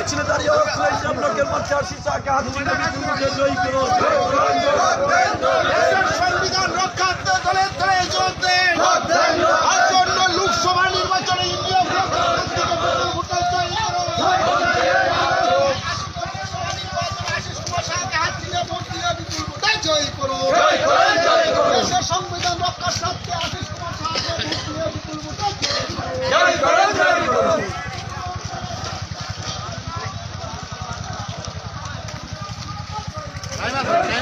মিছিল দাঁড়িয়ে আপনাকে মাঠে আসি টাকা হাত জয়ী করো।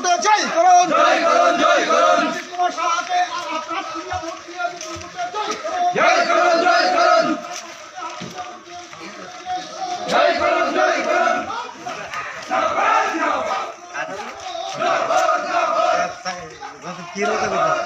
উঠে জয় করুন। জয় করুন জয় করুন। কি রকম